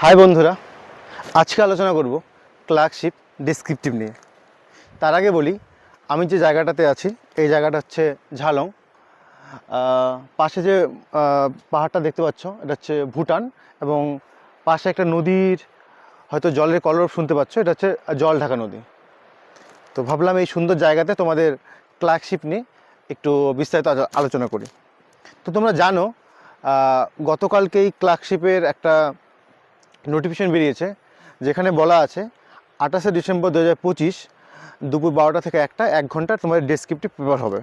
High বন্ধুরা, আজকে আলোচনা করব ক্লার্কশিপ ডিসক্রিপটিভ নিয়ে। তার আগে বলি, আমি যে জায়গাটাতে আছি, এই জায়গাটা হচ্ছে ঝালং। পাশে যে পাহাড়টা দেখতে পাচ্ছ, এটা হচ্ছে ভুটান এবং পাশে একটা নদীর হয়তো জলের কলরব শুনতে পাচ্ছ, এটা হচ্ছে জল ঢাকা নদী। তো ভাবলাম এই সুন্দর জায়গাতে তোমাদের ক্লার্কশিপ নিয়ে একটু বিস্তারিত আলো- আলোচনা করি। তো তোমরা জানো গতকালকেই ক্লার্কশিপের একটা নোটিফিকেশন বেরিয়েছে, যেখানে বলা আছে, আঠাশে ডিসেম্বর দু হাজার পঁচিশ দুপুর বারোটা থেকে একটা, এক ঘণ্টা তোমাদের ডেসক্রিপটিভ পেপার হবে।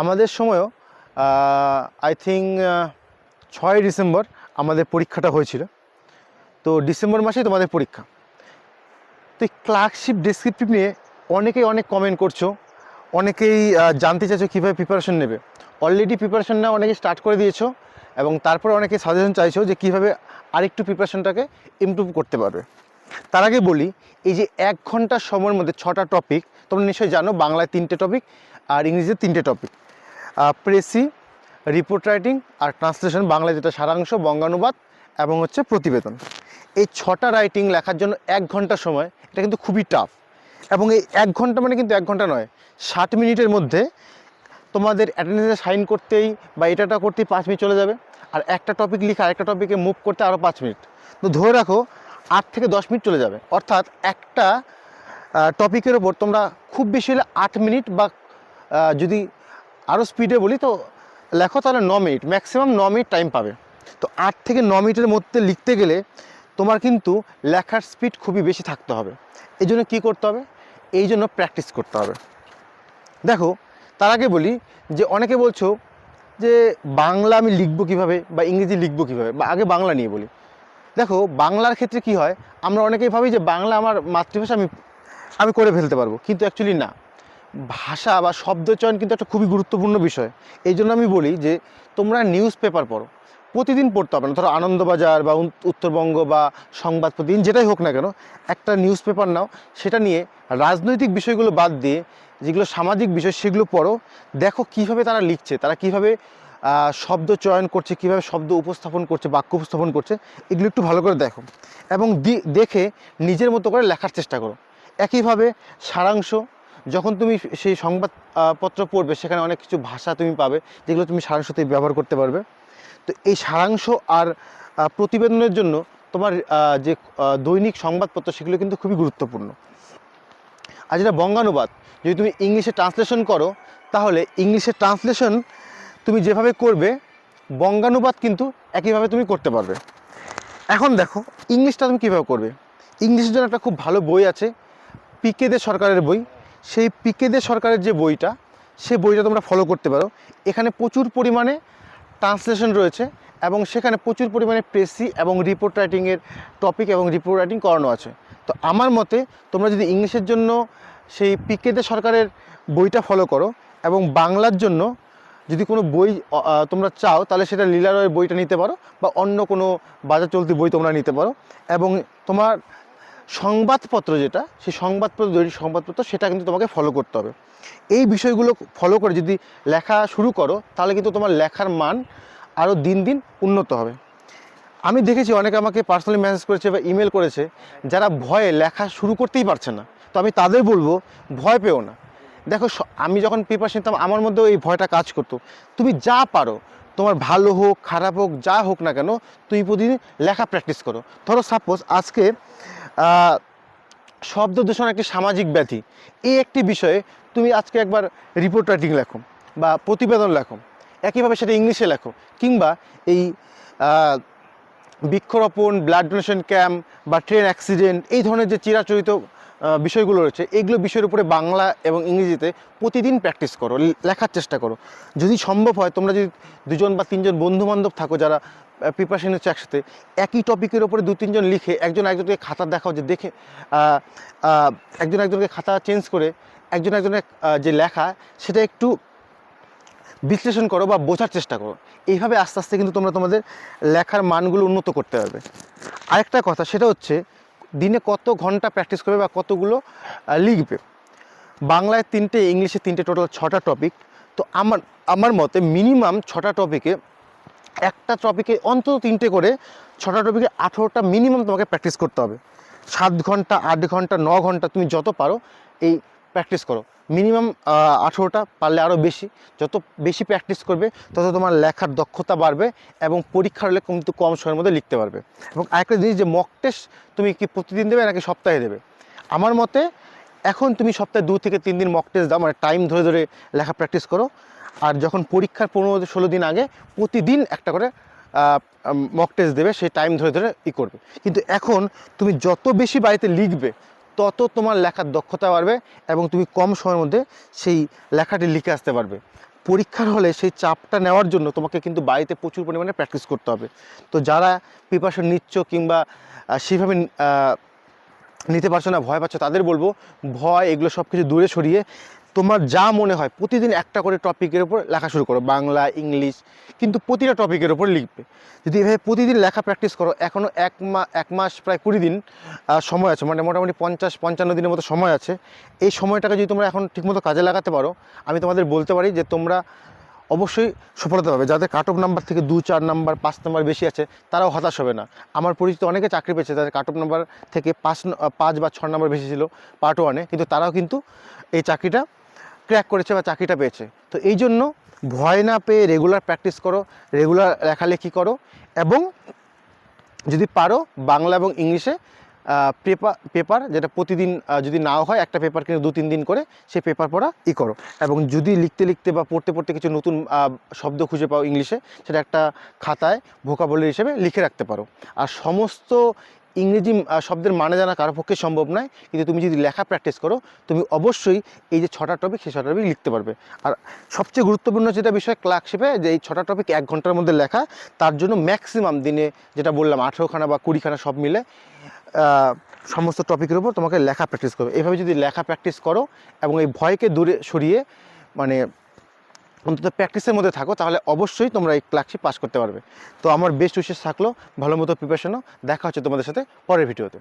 আমাদের সময়ও আই থিঙ্ক ছয় ডিসেম্বর আমাদের পরীক্ষাটা হয়েছিল। তো ডিসেম্বর মাসেই তোমাদের পরীক্ষা। তো এই ক্লার্কশিপ ডেসক্রিপটিভ নিয়ে অনেকেই অনেক কমেন্ট করছ, অনেকেই জানতে চাইছো কীভাবে প্রিপারেশন নেবে। অলরেডি প্রিপারেশন নেওয়া অনেকে স্টার্ট করে দিয়েছ। এবং তারপরে অনেকে সাজেশন চাইছো যে কীভাবে আরেকটু প্রিপারেশনটাকে ইমপ্রুভ করতে পারবে। তার আগে বলি, এই যে এক ঘণ্টার সময়ের মধ্যে ছটা টপিক তোমরা নিশ্চয়ই জানো বাংলায় তিনটে টপিক আর ইংরেজিতে তিনটে টপিক প্রেসি রিপোর্ট রাইটিং আর ট্রান্সলেশন বাংলায় যেটা সারাংশ, বঙ্গানুবাদ এবং হচ্ছে প্রতিবেদন। এই ছটা রাইটিং লেখার জন্য এক ঘণ্টা সময়, এটা কিন্তু খুবই টাফ এবং এই এক ঘণ্টা মানে কিন্তু এক ঘণ্টা নয়, ষাট মিনিটের মধ্যে তোমাদের অ্যাটেন্ডেন্সে সাইন করতেই বা এটাটা করতেই পাঁচ মিনিট চলে যাবে। আর একটা টপিক লিখে আরেকটা টপিকে মুভ করতে আরও পাঁচ মিনিট তো ধরে রাখো, আট থেকে দশ মিনিট চলে যাবে। অর্থাৎ একটা টপিকের ওপর তোমরা খুব বেশি হলে আট মিনিট বা যদি আরও স্পিডে বলি তো লেখো তাহলে ন মিনিট ম্যাক্সিমাম ন মিনিট টাইম পাবে। তো আট থেকে ন মিনিটের মধ্যে লিখতে গেলে তোমার কিন্তু লেখার স্পিড খুবই বেশি থাকতে হবে। এই জন্য কী করতে হবে? এই জন্য প্র্যাকটিস করতে হবে। দেখো তার আগে বলি যে অনেকে বলছো যে বাংলা আমি লিখব কীভাবে বা ইংরেজি লিখব কীভাবে? বা আগে বাংলা নিয়ে বলি। দেখো, বাংলার ক্ষেত্রে কি হয়, আমরা অনেকেই ভাবি যে বাংলা আমার মাতৃভাষা আমি আমি করে ফেলতে পারব, কিন্তু অ্যাকচুয়ালি না। ভাষা বা শব্দচয়ন কিন্তু একটা খুবই গুরুত্বপূর্ণ বিষয়। এই জন্য আমি বলি যে তোমরা নিউজ পেপার পড়ো। প্রতিদিন পড়তে হবে না। ধরো আনন্দবাজার বা উত্তরবঙ্গ বা সংবাদ প্রতিদিন যেটাই হোক না কেন, একটা নিউজ পেপার নাও, সেটা নিয়ে রাজনৈতিক বিষয়গুলো বাদ দিয়ে যেগুলো সামাজিক বিষয় সেগুলো পড়ো। দেখো কীভাবে তারা লিখছে, তারা কীভাবে শব্দ চয়ন করছে, কীভাবে শব্দ উপস্থাপন করছে, বাক্য উপস্থাপন করছে, এগুলো একটু ভালো করে দেখো। এবং দেখে নিজের মতো করে লেখার চেষ্টা করো। একইভাবে সারাংশ, যখন তুমি সেই সংবাদপত্র পড়বে, সেখানে অনেক কিছু ভাষা তুমি পাবে, যেগুলো তুমি সারাংশতে ব্যবহার করতে পারবে। তো এই সারাংশ আর প্রতিবেদনের জন্য তোমার যে দৈনিক সংবাদপত্র সেগুলো কিন্তু খুবই গুরুত্বপূর্ণ। আর যেটা বঙ্গানুবাদ, যদি তুমি ইংলিশে ট্রান্সলেশন করো, তাহলে ইংলিশে ট্রান্সলেশন তুমি যেভাবে করবে, বঙ্গানুবাদ কিন্তু একইভাবে তুমি করতে পারবে। এখন দেখো, ইংলিশটা তুমি কীভাবে করবে? ইংলিশের জন্য একটা খুব ভালো বই আছে পিকে দে সরকারের বই। সেই পিকে দে সরকারের যে বইটা সেই বইটা তোমরা ফলো করতে পারো। এখানে প্রচুর পরিমাণে ট্রান্সলেশন রয়েছে এবং সেখানে প্রচুর পরিমাণে প্রেসি এবং রিপোর্ট রাইটিংয়ের টপিক এবং রিপোর্ট রাইটিং করানো আছে। তো আমার মতে তোমরা যদি ইংলিশের জন্য সেই পিকে দে সরকারের বইটা ফলো করো এবং বাংলার জন্য যদি কোনো বই তোমরা চাও, তাহলে সেটা লীলারয়ের বইটা নিতে পারো বা অন্য কোনো বাজার চলতি বই তোমরা নিতে পারো। এবং তোমার সংবাদপত্র যেটা, সেই সংবাদপত্র দৈনিক সংবাদপত্র, সেটা কিন্তু তোমাকে ফলো করতে হবে। এই বিষয়গুলো ফলো করে যদি লেখা শুরু করো, তাহলে কিন্তু তোমার লেখার মান আরও দিন দিন উন্নত হবে। আমি দেখেছি অনেকে আমাকে পার্সোনালি মেসেজ করেছে বা ইমেল করেছে, যারা ভয়ে লেখা শুরু করতেই পারছে না। তো আমি তাদের বলব, ভয় পেও না। দেখো আমি যখন পেপার নিতাম আমার মধ্যেও এই ভয়টা কাজ করতো। তুমি যা পারো, তোমার ভালো হোক, খারাপ হোক, যা হোক না কেন, তুমি প্রতিদিন লেখা প্র্যাকটিস করো। ধরো সাপোজ আজকে শব্দ দূষণ একটি সামাজিক ব্যাধি। এই একটি বিষয়ে তুমি আজকে একবার রিপোর্ট রাইটিং লেখো বা প্রতিবেদন লেখো। একইভাবে সেটা ইংলিশে লেখো কিংবা এই বৃক্ষরোপণ ব্লাড ডোনেশন ক্যাম্প বা ট্রেন অ্যাক্সিডেন্ট এই ধরনের যে চিরাচরিত বিষয়গুলো রয়েছে। এইগুলো বিষয়ের উপরে বাংলা এবং ইংরেজিতে প্রতিদিন প্র্যাকটিস করো লেখার চেষ্টা করো। যদি সম্ভব হয়, তোমরা যদি দুজন বা তিনজন বন্ধু বান্ধব থাকো যারা প্রিপারেশন হচ্ছে একসাথে, একই টপিকের উপরে দু তিনজন লিখে একজন একজনকে খাতা দেখাও যে দেখে একজন একজনকে খাতা চেঞ্জ করে, একজন একজনের যে লেখা, সেটা একটু বিশ্লেষণ করো বা বোঝার চেষ্টা করো। এইভাবে আস্তে আস্তে কিন্তু তোমরা তোমাদের লেখার মানগুলো উন্নত করতে পারবে। আরেকটা কথা, সেটা হচ্ছে দিনে কত ঘণ্টা প্র্যাকটিস করবে বা কতগুলো লিখবে? বাংলায় তিনটে, ইংলিশে তিনটে টোটাল ছটা টপিক তো আমার আমার মতে মিনিমাম ছটা টপিকে একটা টপিকে অন্তত তিনটে করে ছটা টপিকে আঠেরোটা মিনিমাম তোমাকে প্র্যাকটিস করতে হবে। সাত ঘণ্টা, আট ঘণ্টা, ন ঘণ্টা তুমি যত পারো, এই প্র্যাকটিস করো। মিনিমাম আঠেরোটা পারলে আরও বেশি। যত বেশি প্র্যাকটিস করবে, তত তোমার লেখার দক্ষতা বাড়বে এবং পরীক্ষার হলে কিন্তু কম সময়ের মধ্যে লিখতে পারবে। এবং আরেকটা জিনিস যে মক টেস্ট তুমি কি প্রতিদিন দেবে নাকি সপ্তাহে দেবে? আমার মতে, এখন তুমি সপ্তাহে দু থেকে তিন দিন মক টেস্ট দাও মানে টাইম ধরে ধরে লেখা প্র্যাকটিস করো। আর যখন পরীক্ষার পনেরো ষোলো দিন আগে, প্রতিদিন একটা করে মক টেস্ট দেবে, সেই টাইম ধরে ধরে ই করবে। কিন্তু এখন তুমি যত বেশি বাড়িতে লিখবে তত তোমার লেখার দক্ষতা বাড়বে এবং তুমি কম সময়ের মধ্যে সেই লেখাটি লিখে আসতে পারবে। পরীক্ষার হলে সেই চাপটা নেওয়ার জন্য তোমাকে কিন্তু বাড়িতে প্রচুর পরিমাণে প্র্যাকটিস করতে হবে। তো যারা প্রিপারেশন নিচ্ছ কিংবা সেইভাবে নিতে পারছ না, ভয় পাচ্ছ, তাদের বলব, ভয় এগুলো সব কিছু দূরে সরিয়ে তোমার যা মনে হয় প্রতিদিন একটা করে টপিকের উপর লেখা শুরু করো, বাংলা, ইংলিশ, কিন্তু প্রতিটা টপিকের উপর লিখবে। যদি এভাবে প্রতিদিন লেখা প্র্যাকটিস করো এখনও এক মা, এক মাস প্রায় কুড়ি দিন সময় আছে মানে মোটামুটি পঞ্চাশ, পঞ্চান্ন দিনের মতো সময় আছে, এই সময়টাকে যদি তোমরা এখন ঠিকমতো কাজে লাগাতে পারো, আমি তোমাদের বলতে পারি যে তোমরা অবশ্যই সফলতা পাবে। যাদের কাট অফ নাম্বার থেকে দু, চার নাম্বার পাঁচ নাম্বার বেশি আছে, তারাও হতাশ হবে না। আমার পরিচিত অনেকে চাকরি পেয়েছে, তাদের কাট অফ নাম্বার থেকে পাঁচ পাঁচ বা ছ নাম্বার বেশি ছিল পার্ট ওয়ানে কিন্তু তারাও কিন্তু এই চাকরিটা ক্র্যাক করেছে বা চাকরিটা পেয়েছে। তো এই জন্য ভয় না পেয়ে রেগুলার প্র্যাকটিস করো রেগুলার লেখালেখি করো এবং যদি পারো বাংলা এবং ইংলিশে পেপার পেপার যেটা প্রতিদিন যদি নাও হয় একটা পেপার কিনে দু, তিন দিন করে সেই পেপার পড়া ই করো। এবং যদি লিখতে লিখতে বা পড়তে পড়তে কিছু নতুন শব্দ খুঁজে পাও ইংলিশে, সেটা একটা খাতায় ভোকাবলি হিসেবে লিখে রাখতে পারো। আর সমস্ত ইংরেজি শব্দের মানে জানা কারও পক্ষে সম্ভব নয়। কিন্তু তুমি যদি লেখা প্র্যাকটিস করো, তুমি অবশ্যই এই যে ছটা টপিক সেই ছটা টপিক লিখতে পারবে। আর সবচেয়ে গুরুত্বপূর্ণ যেটা বিষয় ক্লার্কশিপে যে এই ছটা টপিক এক ঘণ্টার মধ্যে লেখা, তার জন্য ম্যাক্সিমাম দিনে যেটা বললাম, আঠেরোখানা বা কুড়িখানা সব মিলে সমস্ত টপিকের উপর তোমাকে লেখা প্র্যাকটিস করবে। এভাবে যদি লেখা প্র্যাকটিস করো এবং এই ভয়কে দূরে সরিয়ে মানে অন্তত প্র্যাকটিসের মধ্যে থাকো, তাহলে অবশ্যই তোমরা এই ক্লাসটি পাস করতে পারবে। তো আমার বেস্ট উইশেস থাকল, ভালো মতো প্রিপারেশনও দেখা হচ্ছে তোমাদের সাথে পরের ভিডিওতে